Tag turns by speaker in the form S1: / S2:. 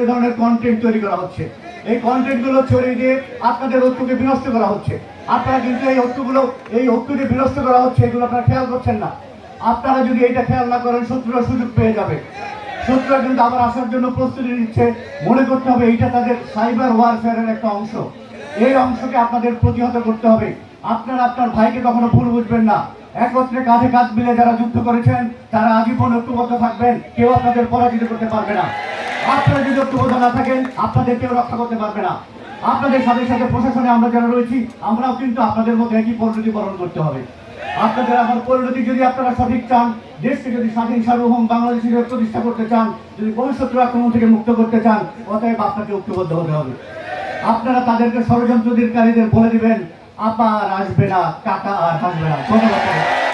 S1: বিভিন্ন ধরনের কন্টেন্ট তৈরি করা হচ্ছে। এই কন্টেন্টগুলো ছড়িয়ে দিয়ে আপনাদের ঐক্যকে বিনষ্ট করা হচ্ছে। আপনারা কিন্তু এই ঐক্যগুলো এই ঐক্যকে বিনষ্ট করা হচ্ছে, এগুলো আপনারা খেয়াল করছেন না। আপনারা যদি এটা খেয়াল না করেন, শত্রুরা সুযোগ পেয়ে যাবে। শত্রুরা কিন্তু আবার আসার জন্য প্রস্তুতি নিচ্ছে। মনে করতে হবে এইটা তাদের সাইবার ওয়ারফেয়ারের একটা অংশ। এই অংশকে আপনাদের প্রতিহত করতে হবে। আপনারা আপনার ভাইকে কখনো ভুল বুঝবেন না। একত্রে কাঁধে কাঁধ মিলে যারা যুদ্ধ করেছেন, তারা আজীবন ঐক্যবদ্ধ থাকবেন। কেউ আপনাদের পরাজিত করতে পারবে না। আপনারা যদি ঐক্যবদ্ধ না থাকেন আপনাদের কেউ রক্ষা করতে পারবে না। আপনাদের সাথে সাথে প্রশাসনে আমরা যারা রয়েছি, আমরাও কিন্তু আপনাদের মধ্যে একই পরিণতি বরণ করতে হবে। আপনাদের আমার পরিণতি যদি আপনারা সঠিক চান, দেশকে যদি স্বাধীন, সার্বভৌম বাংলাদেশ হিসেবে প্রতিষ্ঠা করতে চান, যদি শত্রু আক্রমণ থেকে মুক্ত করতে চান, অতএব আপনাকে ঐক্যবদ্ধ হতে হবে। আপনারা তাদেরকে ষড়যন্ত্রকারীদের বলে দিবেন আপা আর আসবে না কাকা আর হাসবে না। ধন্যবাদ।